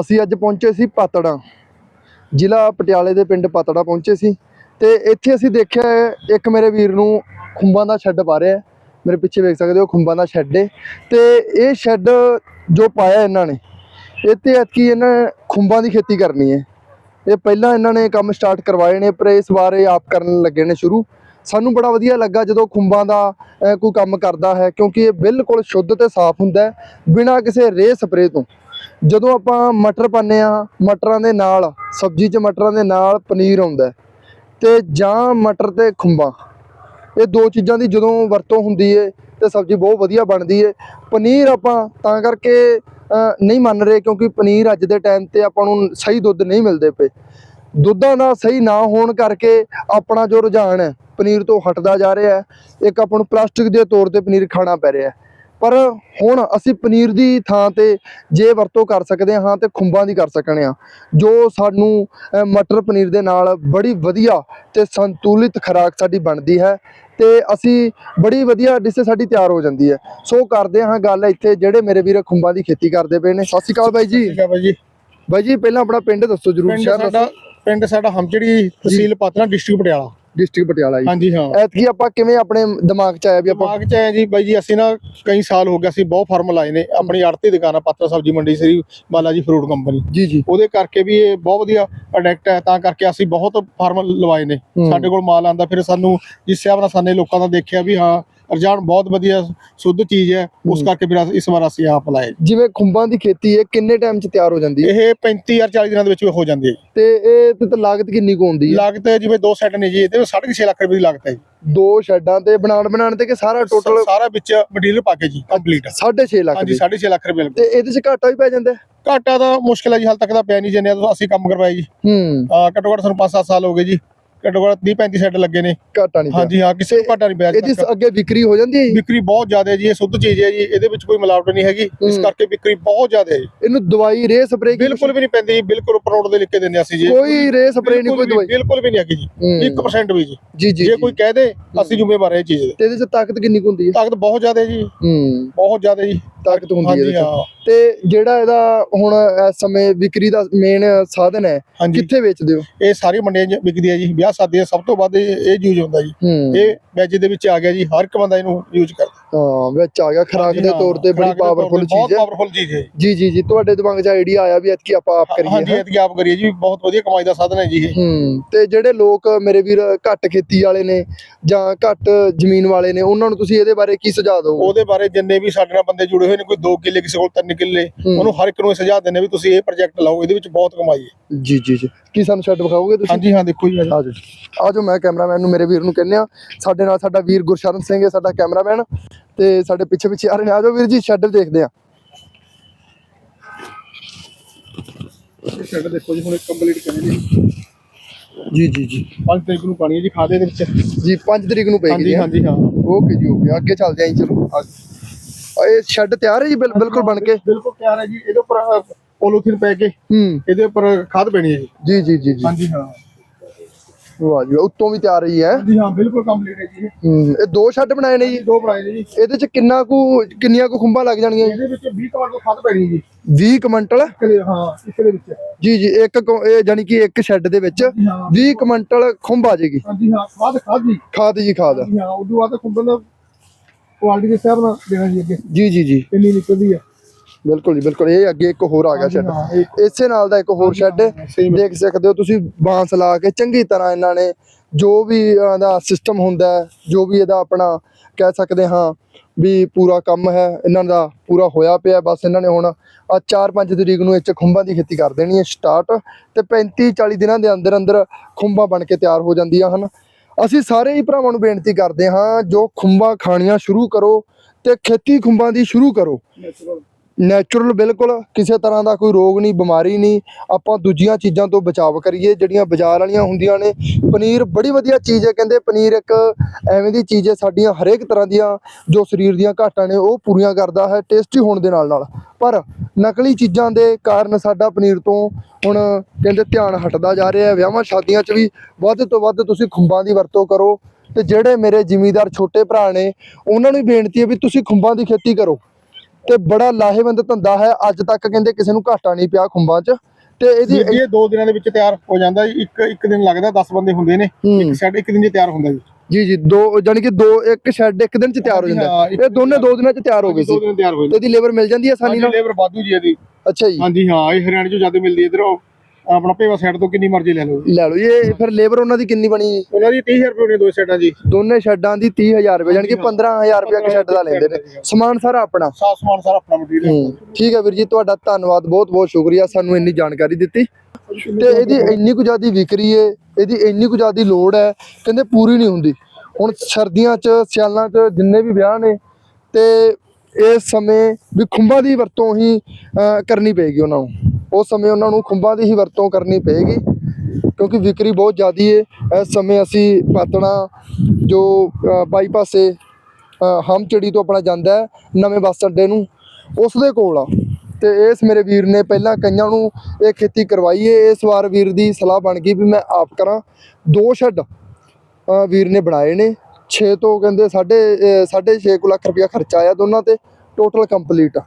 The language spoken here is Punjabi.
ਅਸੀਂ ਅੱਜ ਪਹੁੰਚੇ ਸੀ ਪਾਤੜਾ, ਜ਼ਿਲ੍ਹਾ ਪਟਿਆਲੇ ਦੇ ਪਿੰਡ ਪਾਤੜਾ ਪਹੁੰਚੇ ਸੀ ਤੇ ਇੱਥੇ ਅਸੀਂ ਦੇਖਿਆ ਇੱਕ ਮੇਰੇ ਵੀਰ ਨੂੰ ਖੁੰਬਾਂ ਦਾ ਸ਼ੈੱਡ ਪਾ ਰਿਹਾ ਮੇਰੇ ਪਿੱਛੇ ਵੇਖ ਸਕਦੇ ਹੋ ਖੁੰਬਾਂ ਦਾ ਸ਼ੈੱਡ ਹੈ ਤੇ ਇਹ ਸ਼ੈੱਡ ਜੋ ਪਾਇਆ ਇਹਨਾਂ ਨੇ, ਇੱਥੇ ਐਤਕੀ ਇਹਨਾਂ ਨੇ ਖੁੰਬਾਂ ਦੀ ਖੇਤੀ ਕਰਨੀ ਹੈ ਇਹ ਪਹਿਲਾਂ ਇਹਨਾਂ ਨੇ ਕੰਮ ਸਟਾਰਟ ਕਰਵਾਏ ਨੇ, ਪਰ ਇਸ ਵਾਰ ਇਹ ਆਪ ਕਰਨ ਲੱਗੇ ਨੇ ਸ਼ੁਰੂ। ਸਾਨੂੰ ਬੜਾ ਵਧੀਆ ਲੱਗਾ ਜਦੋਂ ਖੁੰਬਾਂ ਦਾ ਕੋਈ ਕੰਮ ਕਰਦਾ ਹੈ, ਕਿਉਂਕਿ ਇਹ ਬਿਲਕੁਲ ਸ਼ੁੱਧ ਤੇ ਸਾਫ਼ ਹੁੰਦਾ ਹੈ, ਬਿਨਾਂ ਕਿਸੇ ਰੇਹ ਸਪਰੇਅ ਤੋਂ। ਜਦੋਂ ਆਪਾਂ ਮਟਰ ਪਾਉਂਦੇ ਆ ਮਟਰਾਂ ਦੇ ਨਾਲ ਸਬਜ਼ੀ 'ਚ ਮਟਰਾਂ ਦੇ ਨਾਲ ਪਨੀਰ ਆਉਂਦਾ ਤੇ ਜਾਂ ਮਟਰ ਤੇ ਖੁੰਬਾਂ। ਇਹ ਦੋ ਚੀਜ਼ਾਂ ਦੀ ਜਦੋਂ ਵਰਤੋਂ ਹੁੰਦੀ ਏ ਤੇ ਸਬਜ਼ੀ ਬਹੁਤ ਵਧੀਆ ਬਣਦੀ ਏ। ਪਨੀਰ ਆਪਾਂ ਤਾਂ ਕਰਕੇ ਅ, ਨਹੀਂ ਮੰਨ ਰਹੇ ਕਿਉਂਕਿ ਪਨੀਰ ਅੱਜ ਦੇ ਟਾਈਮ ਤੇ ਆਪਾਂ ਨੂੰ ਸਹੀ ਦੁੱਧ ਨਹੀਂ ਮਿਲਦੇ ਪਏ। ਦੁੱਧਾਂ ਦਾ ਸਹੀ ਨਾ ਹੋਣ ਕਰਕੇ ਆਪਣਾ ਜੋ ਰੁਝਾਨ ਹੈ ਪਨੀਰ ਤੋਂ ਹਟਦਾ ਜਾ ਰਿਹਾ ਹੈ। ਇੱਕ ਆਪਾਂ ਨੂੰ ਪਲਾਸਟਿਕ ਦੇ ਤੌਰ ਤੇ ਪਨੀਰ ਖਾਣਾ ਪੈ ਰਿਹਾ ਹੈ। ਪਰ ਹੁਣ ਅਸੀਂ ਪਨੀਰ ਦੀ ਥਾਂ ਤੇ ਜੇ ਵਰਤੋਂ ਕਰ ਸਕਦੇ ਹਾਂ ਤੇ ਖੁੰਬਾਂ ਦੀ ਕਰ ਸਕਣੇ ਆ ਜੋ ਸਾਨੂੰ ਮਟਰ ਪਨੀਰ ਦੇ ਨਾਲ ਬੜੀ ਵਧੀਆ ਤੇ ਸੰਤੁਲਿਤ ਖੁਰਾਕ ਸਾਡੀ ਬਣਦੀ ਹੈ ਤੇ ਅਸੀਂ ਬੜੀ ਵਧੀਆ ਡਿਸ਼ ਸਾਡੀ ਤਿਆਰ ਹੋ ਜਾਂਦੀ ਹੈ। ਸੋ ਕਰਦੇ ਹਾਂ ਗੱਲ ਇੱਥੇ ਜਿਹੜੇ ਮੇਰੇ ਵੀਰ ਖੁੰਬਾਂ ਦੀ ਖੇਤੀ ਕਰਦੇ ਪਏ ਨੇ। ਸਤਿ ਸ਼੍ਰੀ ਅਕਾਲ ਬਾਈ ਜੀ। ਬਾਈ ਜੀ। ਬਾਈ ਜੀ ਪਹਿਲਾਂ ਆਪਣਾ ਪਿੰਡ ਦੱਸੋ ਜਰੂਰ ਸ਼ਹਿਰ ਸਾਡਾ ਪਿੰਡ ਸਾਡਾ ਹਮਚੜੀ ਤਹਿਸੀਲ ਪਾਤਨਾ ਡਿਸਟ੍ਰਿਕਟ ਪਟਿਆਲਾ। ਡਿਸਟ੍ਰਿਕਟ ਪਟਿਆਲਾ ਜੀ। ਹਾਂਜੀ ਹਾਂ। ਐਤਕੀ ਆਪਾਂ ਕਿਵੇਂ ਆਪਣੇ ਦਿਮਾਗ 'ਚ ਆਇਆ ਵੀ ਆਪਾਂ ਦਿਮਾਗ ਚ ਆਇਆ ਜੀ ਬਾਈ ਜੀ ਅਸੀਂ ਨਾ ਕਈ ਸਾਲ ਹੋ ਗਏ ਅਸੀਂ ਬਹੁਤ ਫਾਰਮ ਲਾਏ ਨੇ। ਆਪਣੀ ਆੜਤੀ ਦੁਕਾਨ ਆ ਪਾਤਰਾ ਸਬਜ਼ੀ ਮੰਡੀ ਸ੍ਰੀ ਬਾਲਾ ਜੀ ਫਰੂਟ ਕੰਪਨੀ ਜੀ ਜੀ। ਉਹਦੇ ਕਰਕੇ ਵੀ ਇਹ ਬਹੁਤ ਵਧੀਆ ਪ੍ਰੋਡਕਟ ਹੈ ਤਾਂ ਕਰਕੇ ਅਸੀਂ ਬਹੁਤ ਫਾਰਮ ਲਵਾਏ ਨੇ। ਸਾਡੇ ਕੋਲ ਮਾਲ ਆਂਦਾ ਫਿਰ ਸਾਨੂੰ ਜਿਸ ਹਿਸਾਬ ਨਾਲ ਸਾਨੇ ਲੋਕਾਂ ਦਾ ਦੇਖਿਆ ਵੀ ਹਾਂ ਰੁਝਾਨ ਬਹੁਤ ਵਧੀਆ ਸ਼ੁੱਧ ਚੀਜ਼ ਹੈ। ਉਸ। ਕਰਕੇ ਫਿਰ ਇਸ ਵਾਰ ਅਸੀਂ ਆਪ ਲਾਏ। ਜਿਵੇਂ ਖੁੰਬਾਂ ਦੀ ਖੇਤੀ ਹੈ ਕਿੰਨੇ ਟਾਈਮ 'ਚ ਤਿਆਰ ਹੋ ਜਾਂਦੀ ਹੈ? ਇਹ 35 ਜਾਂ 40 ਦਿਨਾਂ ਦੇ ਵਿੱਚ ਹੋ ਜਾਂਦੀ ਹੈ। ਤੇ ਇਹ ਤੇ ਲਾਗਤ ਕਿੰਨੀ ਕੁ ਹੁੰਦੀ ਹੈ? ਲਾਗਤ ਜਿਵੇਂ ਦੋ ਸੈੱਟ ਨੇ ਜੀ ਇਹਦੇ 6.5 ਲੱਖ ਰੁਪਏ ਦੀ ਲਾਗਤ ਹੈ ਦੋ ਸ਼ੈੱਡਾਂ ਤੇ ਬਣਾਉਣ ਬਣਾਉਣ ਤੇ ਕਿ ਸਾਰਾ ਟੋਟਲ ਸਾਰਾ ਵਿੱਚ ਮਟੀਰੀਅਲ ਪਾ ਕੇ ਜੀ ਕੰਪਲੀਟ 6.5 ਲੱਖ ਹਾਂਜੀ ਦੀ। 6.5 ਲੱਖ ਰੁਪਏ ਲੱਗਦਾ। ਤੇ ਇਹਦੇ 'ਚ ਘਾਟਾ ਵੀ ਪੈ ਜਾਂਦਾ? ਘਾਟਾ ਤਾਂ ਮੁਸ਼ਕਿਲ ਹੈ ਜੀ ਹਾਲ ਤੱਕ ਤਾਂ ਪਿਆ ਨਹੀਂ ਜਿੰਨੇ ਅਸੀਂ ਕੰਮ ਕਰਵਾਏ ਜੀ। ਹੂੰ। ਘੱਟੋ ਘੱਟ ਸਾਨੂੰ 5-7 ਸਾਲ ਹੋ ਗਏ ਜੀ। ਘੱਟੋ ਘੱਟ 30 35 ਸੈੱਟ ਲੱਗੇ ਨੇ। ਘਾਟਾ ਨਹੀਂ ਹਾਂਜੀ ਹਾਂ ਕਿਸੇ ਨੂੰ ਘਾਟਾ ਨਹੀਂ ਪਿਆ ਅੱਜ ਇਹਦੀ ਤੱਕ। ਅੱਗੇ ਵਿਕਰੀ ਹੋ ਜਾਂਦੀ ਹੈ ਜੀ? ਵਿਕਰੀ ਬਹੁਤ ਜ਼ਿਆਦਾ ਹੈ ਜੀ ਇਹ ਸ਼ੁੱਧ ਚੀਜ਼ ਹੈ ਜੀ ਇਹਦੇ ਵਿੱਚ ਕੋਈ ਮਿਲਾਵਟ ਨਹੀਂ ਹੈਗੀ। ਇਸ ਹੂੰ। ਕਰਕੇ ਵਿਕਰੀ ਬਹੁਤ ਜ਼ਿਆਦਾ ਹੈ ਜੀ। ਇਹਨੂੰ ਦਵਾਈ ਰੇ ਸਪਰੇ ਬਿਲਕੁਲ ਵੀ ਨਹੀਂ ਪੈਂਦੀ ਜੀ ਬਿਲਕੁਲ ਨੋਟ ਦੇ ਲਿਖ ਕੇ ਦਿੰਦੇ ਅਸੀਂ ਜੀ। ਕੋਈ ਰੇ ਸਪਰੇ ਨਹੀਂ ਕੋਈ ਵੀ- ਦਵਾਈ। ਬਿਲਕੁਲ ਵੀ ਨਹੀਂ ਹੈਗੀ ਜੀ। ਹੂੰ। 1% ਵੀ ਜੀ। ਜੀ ਜੀ ਜੇ ਜੀ। ਕੋਈ ਕਹਿ ਦੇ ਅਸੀਂ ਜ਼ਿੰਮੇਵਾਰ ਹਾਂ ਇਹ ਚੀਜ਼ ਦੇ। ਤੇ ਇਹਦੇ 'ਚ ਤਾਕਤ ਕਿੰਨੀ ਕੁ ਹੁੰਦੀ ਹੈ? ਤਾਕਤ ਬਹੁਤ ਜ਼ਿਆਦਾ ਹੈ ਜੀ। ਹੂੰ। ਬਹੁਤ ਜ਼ਿਆਦਾ ਜੀ। ਤਾਕਤ ਹੁੰਦੀ ਹੈ ਹਾਂਜੀ ਇਹਦੇ 'ਚ। ਹਾਂ। ਤੇ ਜਿਹੜਾ ਇਹਦਾ ਹੁਣ ਇਸ ਸਮੇਂ ਵਿਕਰੀ ਦਾ ਮੇਨ ਸਾਧਨ ਹੈ ਹਾਂਜੀ। ਕਿੱਥੇ ਵੇਚਦੇ ਹੋ? ਇਹ ਸਾਰੀ ਮੰਡੀਆਂ 'ਚ ਵਿਕਦੀ ਹੈ ਜੀ ਵਿਆਹ 'ਚ ਸਭ ਤੋਂ ਵੱਧ ਇਹ ਯੂਜ਼ ਹੁੰਦਾ ਜੀ। ਇਹ ਵੈਜ ਦੇ ਵਿੱਚ ਆ ਗਿਆ ਜੀ ਹਰ ਇੱਕ ਬੰਦਾ ਇਹਨੂੰ ਯੂਜ਼ ਕਰਦਾ। ਵਿੱਚ ਆ ਗਿਆ ਖਰਾਕ ਹਾਂਜੀ ਦੇ ਤੌਰ ਤੇ ਬੜੀ ਪਾਵਰਫੁਲ ਚੀਜ਼ ਬਹੁਤ ਹੈ। ਪਾਵਰਫੁਲ ਚੀਜ਼ ਹੈ ਜੀ। ਜੀ ਜੀ ਤੁਹਾਡੇ ਦਿਮਾਗ 'ਚ ਆਈਡੀਆ ਆਇਆ ਵੀ ਐਤਕੀ ਆਪਾਂ ਆਪ ਹਾਂਜੀ ਕਰੀਏ ਇਹ ਆਪ ਕਰੀਏ ਜੀ ਬਹੁਤ ਵਧੀਆ ਕਮਾਈ ਦਾ ਸਾਧਨ ਹੈ ਜੀ ਇਹ। ਹੂੰ ਤੇ ਜਿਹੜੇ ਲੋਕ ਮੇਰੇ ਵੀਰ ਘੱਟ ਖੇਤੀ ਵਾਲੇ ਨੇ ਜਾਂ ਘੱਟ ਜ਼ਮੀਨ ਵਾਲੇ ਨੇ ਉਹਨਾਂ ਨੂੰ ਤੁਸੀਂ ਇਹਦੇ ਬਾਰੇ ਕੀ ਸੁਝਾਅ ਦਿਓਗੇ? ਉਹਦੇ ਬਾਰੇ ਜਿੰਨੇ ਵੀ ਸਾਡੇ ਨਾਲ ਬੰਦੇ ਜੁੜੇ ਹੋਏ ਨੇ ਕੋਈ 2 ਕਿੱਲੇ ਕਿਸੇ ਕੋਲ 3 ਕਿੱਲੇ। ਉਹਨੂੰ ਹਰ ਇੱਕ ਨੂੰ ਸੁਝਾਅ ਦਿੰਦੇ ਵੀ ਤੁਸੀਂ ਇਹ ਪ੍ਰੋਜੈਕਟ ਲਾਓ ਇਹਦੇ ਵਿੱਚ ਬਹੁਤ ਕਮਾਈ ਹੈ। ਜੀ ਜੀ ਜੀ। ਕੀ ਸਾਨੂੰ ਸ਼ੈੱਡ ਵਿਖਾਓਗੇ ਤੁਸੀਂ? ਹਾਂਜੀ ਹਾਂ ਦੇਖੋ ਜੀ ਆ ਜਾਓ। ਆ ਜਾਓ ਮੈਂ ਕੈਮਰਾਮੈਨ ਨੂੰ ਮੇਰੇ ਵੀਰ ਨੂੰ ਕਹਿੰਦੇ ਆ ਸਾਡੇ ਨਾਲ ਸਾਡਾ ਵੀਰ ਗੁਰਸ਼ਰਨ ਸਿੰਘ ਹੈ ਸਾਡਾ ਕੈਮਰਾਮੈਨ ਤੇ ਸਾਡੇ ਪਿੱਛੇ ਪਿੱਛੇ ਆ ਰਹੇ ਨੇ। ਆ ਜਾਓ ਵੀਰ ਜੀ ਸ਼ੈੱਡ ਦੇਖਦੇ ਆ। ਸ਼ੈੱਡ ਦੇਖੋ ਜੀ ਹੁਣ ਕੰਪਲੀਟ ਕਰਾਂਗੇ ਜੀ ਜੀ ਜੀ। 5 ਤਰੀਕ ਨੂੰ ਪਾਣੀ ਹੈ ਜੀ ਖਾਦੇ ਦੇ ਵਿੱਚ। ਜੀ 5 ਤਰੀਕ ਨੂੰ ਪਏਗੀ ਜੀ ਹਾਂਜੀ ਹਾਂ। ਓਕੇ ਜੀ ਓਕੇ ਅੱਗੇ ਚੱਲਦੇ ਆਂ ਜੀ ਚਲੋ। ਆ ਆ ਇਹ ਸ਼ੈੱਡ ਤਿਆਰ ਹੈ ਜੀ ਬਿਲ- ਬਿਲਕੁਲ ਬਣ ਕੇ? ਬਿਲਕੁਲ ਤਿਆਰ ਹੈ ਜੀ ਇਹਦੇ ਉੱਪਰ ਪੋਲੋਥੀਨ ਪੈ ਕੇ ਹੂੰ। ਇਹਦੇ ਉੱਪਰ ਖਾਦ ਪੈਣੀ ਹੈ ਜੀ। ਜੀ ਜੀ ਜੀ ਜੀ। ਹਾਂਜੀ ਹਾਂ। ਵਾਹ ਜੀ ਉੱਤੋਂ ਵੀ ਤਿਆਰ ਹੀ ਹੈ। ਹਾਂਜੀ ਹਾਂ ਬਿਲਕੁਲ ਕੰਪਲੀਟ ਹੈ ਜੀ ਇਹ। ਹੂੰ ਇਹ ਦੋ ਸ਼ੈੱਡ ਬਣਾਏ ਨੇ ਜੀ? ਦੋ ਬਣਾਏ ਨੇ ਜੀ। ਇਹਦੇ ਚ ਕਿੰਨਾ ਕੁ ਕਿੰਨੀਆਂ ਕੁ ਖੁੰਬਾਂ ਲੱਗ ਜਾਣਗੀਆਂ ਜੀ? ਇਹਦੇ ਵਿੱਚ 20 ਕਵਾਟ ਖਾਦ ਪੈਣੀ ਜੀ। 20 ਕੁਇੰਟਲ ਇੱਕ ਦੇ ਹਾਂ ਇੱਕ ਦੇ ਵਿੱਚ। ਜੀ ਜੀ ਇੱਕ ਇਹ ਜਾਨੀ ਕਿ ਇੱਕ ਸ਼ੈੱਡ ਦੇ ਵਿੱਚ ਹਾਂਜੀ ਹਾਂ। 20 ਕੁਇੰਟਲ ਖੁੰਬ ਆ ਜਾਏਗੀ। ਹਾਂਜੀ ਹਾਂ ਖਾਦ ਖਾਦ ਜੀ। ਖਾਦ ਜੀ ਖਾਦ। ਹਾਂ ਉਦੋਂ ਬਾਅਦ ਕੁੰਬਲ ਦਾ ਕੁਆਲਿਟੀ ਦੇ ਹਿਸਾਬ ਨਾਲ ਦੇਣਾ ਜੀ ਅੱਗੇ। ਜੀ ਜੀ ਜੀ। ਇੰਨੀ ਨਿਕਲਦੀ ਹੈ ਬਿਲਕੁਲ ਜੀ ਬਿਲਕੁਲ। ਇਹ ਅੱਗੇ ਇੱਕ ਹੋਰ ਆ ਗਿਆ ਸ਼ੈੱਡ ਇਸੇ ਨਾਲ ਦਾ ਇੱਕ ਹੋਰ ਸ਼ੈੱਡ ਦੇਖ ਸਕਦੇ ਹੋ ਤੁਸੀਂ ਬਾਂਸ ਲਾ ਕੇ ਚੰਗੀ ਤਰ੍ਹਾਂ ਇਹਨਾਂ ਨੇ ਜੋ ਵੀ ਇਹਦਾ ਸਿਸਟਮ ਹੁੰਦਾ ਜੋ ਵੀ ਇਹਦਾ ਆਪਣਾ ਕਹਿ ਸਕਦੇ ਹਾਂ ਵੀ ਪੂਰਾ ਕੰਮ ਹੈ ਇਹਨਾਂ ਦਾ ਪੂਰਾ ਹੋਇਆ ਪਿਆ। ਬਸ ਇਹਨਾਂ ਨੇ ਹੁਣ ਆ 4-5 ਤਰੀਕ ਨੂੰ 'ਚ ਖੁੰਬਾਂ ਦੀ ਖੇਤੀ ਕਰ ਦੇਣੀ ਹੈ ਸਟਾਰਟ ਤੇ 35-40 ਦਿਨਾਂ ਦੇ ਅੰਦਰ ਅੰਦਰ ਖੁੰਬਾਂ ਬਣ ਕੇ ਤਿਆਰ ਹੋ ਜਾਂਦੀਆਂ ਹਨ। ਅਸੀਂ ਸਾਰੇ ਹੀ ਭਰਾਵਾਂ ਨੂੰ ਬੇਨਤੀ ਕਰਦੇ ਹਾਂ ਜੋ ਖੁੰਬਾਂ ਖਾਣੀਆਂ ਸ਼ੁਰੂ ਕਰੋ ਤੇ ਖੇਤੀ ਖੁੰਬਾਂ ਦੀ ਸ਼ੁਰੂ ਕਰੋ। ਨੈਚੁਰਲ ਬਿਲਕੁਲ, ਕਿਸੇ ਤਰ੍ਹਾਂ ਦਾ ਕੋਈ ਰੋਗ ਨਹੀਂ, ਬਿਮਾਰੀ ਨਹੀਂ। ਆਪਾਂ ਦੂਜੀਆਂ ਚੀਜ਼ਾਂ ਤੋਂ ਬਚਾਅ ਕਰੀਏ, ਜਿਹੜੀਆਂ ਬਾਜ਼ਾਰ ਵਾਲੀਆਂ ਹੁੰਦੀਆਂ ਨੇ। ਪਨੀਰ ਬੜੀ ਵਧੀਆ ਚੀਜ਼ ਹੈ, ਕਹਿੰਦੇ ਪਨੀਰ ਇੱਕ ਐਵੇਂ ਦੀ ਚੀਜ਼ ਹੈ, ਸਾਡੀਆਂ ਹਰੇਕ ਤਰ੍ਹਾਂ ਦੀਆਂ ਜੋ ਸਰੀਰ ਦੀਆਂ ਘਾਟਾਂ ਨੇ, ਉਹ ਪੂਰੀਆਂ ਕਰਦਾ ਹੈ, ਟੇਸਟੀ ਹੋਣ ਦੇ ਨਾਲ ਨਾਲ। ਪਰ ਨਕਲੀ ਚੀਜ਼ਾਂ ਦੇ ਕਾਰਨ ਸਾਡਾ ਪਨੀਰ ਤੋਂ ਹੁਣ ਕਹਿੰਦੇ ਧਿਆਨ ਹਟਦਾ ਜਾ ਰਿਹਾ ਹੈ। ਵਿਆਹਾਂ, ਸ਼ਾਦੀਆਂ 'ਚ ਵੀ ਵੱਧ ਤੋਂ ਵੱਧ ਤੁਸੀਂ ਖੁੰਬਾਂ ਦੀ ਵਰਤੋਂ ਕਰੋ ਤੇ ਜਿਹੜੇ ਮੇਰੇ ਜ਼ਿਮੀਦਾਰ ਛੋਟੇ ਭਰਾ ਨੇ, ਉਹਨਾਂ ਨੂੰ ਵੀ ਬੇਨਤੀ ਹੈ ਵੀ ਤੁਸੀਂ ਖੁੰਬਾਂ ਦੀ ਖੇਤੀ ਕਰੋ। ਤੇ ਬੜਾ ਲਾਹੇਵੰਦ ਧੰਦਾ ਹੈ। ਅੱਜ ਤੱਕ ਕਹਿੰਦੇ ਕਿਸੇ ਨੂੰ ਘਾਟਾ ਨਹੀਂ ਪਿਆ ਖੁੰਬਾਂ 'ਚ। ਤੇ ਇਹਦੀ ਇਹ ਦੋ ਦਿਨਾਂ ਦੇ ਵਿੱਚ ਤਿਆਰ ਹੋ ਜਾਂਦਾ ਜੀ। ਇੱਕ ਇੱਕ ਦਿਨ ਲੱਗਦਾ 10 ਬੰਦੇ ਹੁੰਦੇ ਨੇ। ਇੱਕ ਸੈੱਟ ਇੱਕ ਦਿਨ 'ਚ ਤਿਆਰ ਹੁੰਦਾ ਜੀ। ਜੀ ਜੀ ਦੋ ਜਾਨੀ ਕਿ ਦੋ ਇੱਕ ਸ਼ੈੱਡ ਇੱਕ ਦਿਨ 'ਚ ਤਿਆਰ ਹੋ ਜਾਂਦਾ। ਇਹ ਦੋਨੇ ਦੋ ਦਿਨਾਂ 'ਚ ਤਿਆਰ ਹੋ ਗਏ ਦੋ ਸੀ। ਦਿਨ ਤਿਆਰ ਹੋ ਤੇ ਇਹਦੀ ਲੇਬਰ ਮਿਲ ਜਾਂਦੀ ਹੈ ਆਸਾਨੀ ਨਾਲ? ਲੇਬਰ ਵਾਧੂ ਜੀ ਇਹਦੀ। ਅੱਛਾ ਜੀ। ਹਾਂਜੀ ਹਾਂ ਇਹ ਹਰਿਆਣੇ 'ਚੋਂ ਜ਼ਿਆਦਾ ਮਿਲਦੀ ਹੈ। ਇਧਰੋਂ ਆਪਣਾ ਭੇਵਾ ਸਾਈਡ ਤੋਂ ਕਿੰਨੀ ਮਰਜ਼ੀ ਲੈ ਲਓ ਜੀ। ਲੈ ਲਓ ਜੀ, ਇਹ ਫਿਰ ਲੇਬਰ ਉਹਨਾਂ ਦੀ ਕਿੰਨੀ ਬਣੀ ਜੀ? ਉਹਨਾਂ ਦੀ 30000 ਰੁਪਏ ਹੋਣੀ ਦੋ ਸੈੱਟਾਂ ਜੀ। ਦੋਨੇ ਸ਼ੈੱਡਾਂ ਦੀ 30000 ਰੁਪਏ ਕਿ 15000 ਰੁਪਏ ਇੱਕ ਸ਼ੈੱਡ ਦਾ ਲੈਂਦੇ ਨੇ। ਸਮਾਨ ਸਾਰਾ ਆਪਣਾ? ਸਾਫ਼ ਸਮਾਨ ਸਾਰਾ ਆਪਣਾ ਮਟੀਰੀਅਲ ਹੂੰ ਠੀਕ ਹੈ ਵੀਰ ਜੀ ਤੁਹਾਡਾ ਧੰਨਵਾਦ ਬਹੁਤ ਬਹੁਤ ਸ਼ੁਕਰੀਆ ਸਾਨੂੰ ਇੰਨੀ ਜਾਣਕਾਰੀ ਦਿੱਤੀ। ਤੇ ਇਹਦੀ ਇੰਨੀ ਕੁ ਜ਼ਿਆਦੀ ਵਿਕਰੀ ਏ ਇਹਦੀ ਇੰਨੀ ਕੁ ਜ਼ਿਆਦੀ ਲੋੜ ਹੈ ਕਹਿੰਦੇ ਪੂਰੀ ਨਹੀਂ ਹੁੰਦੀ। ਹੁਣ ਸਰਦੀਆਂ 'ਚ ਸਿਆਲਾਂ 'ਚ ਜਿੰਨੇ ਵੀ ਵਿਆਹ ਨੇ ਤੇ ਇਸ ਸਮੇਂ ਵੀ ਖੁੰਬਾਂ ਦੀ ਵਰਤੋਂ ਹੀ ਅਹ, ਕਰਨੀ ਪਏਗੀ ਉਹਨਾਂ ਨੂੰ। ਉਸ ਸਮੇਂ ਉਹਨਾਂ ਨੂੰ ਖੁੰਬਾਂ ਦੀ ਹੀ ਵਰਤੋਂ ਕਰਨੀ ਪਏਗੀ ਕਿਉਂਕਿ ਵਿਕਰੀ ਬਹੁਤ ਜ਼ਿਆਦੀ ਏ। ਇਸ ਸਮੇਂ ਅਸੀਂ ਪਾਤਣਾ ਜੋ ਅਹ, ਬਾਈਪਾਸੇ ਹਮਚੜੀ ਤੋਂ ਆਪਣਾ ਜਾਂਦਾ ਹੈ ਨਵੇਂ ਬੱਸ ਅੱਡੇ ਨੂੰ ਉਸ ਦੇ ਕੋਲ ਆ। ਤੇ ਇਸ ਮੇਰੇ ਵੀਰ ਨੇ ਪਹਿਲਾਂ ਕਈਆਂ ਨੂੰ ਇਹ ਖੇਤੀ ਕਰਵਾਈ ਏ। ਇਸ ਵਾਰ ਵੀਰ ਦੀ ਸਲਾਹ ਬਣ ਗਈ ਵੀ ਮੈਂ ਆਪ ਕਰਾਂ। ਦੋ ਸ਼ੈੱਡ ਵੀਰ ਨੇ ਬਣਾਏ ਨੇ। 6 ਤੋਂ ਕਹਿੰਦੇ ਸਾਢੇ ਅ, ਸਾਢੇ 6 ਕੁ ਲੱਖ ਰੁਪਇਆ ਖਰਚਾ ਆਇਆ ਦੋਨਾਂ ਤੇ ਟੋਟਲ ਕੰਪਲੀਟ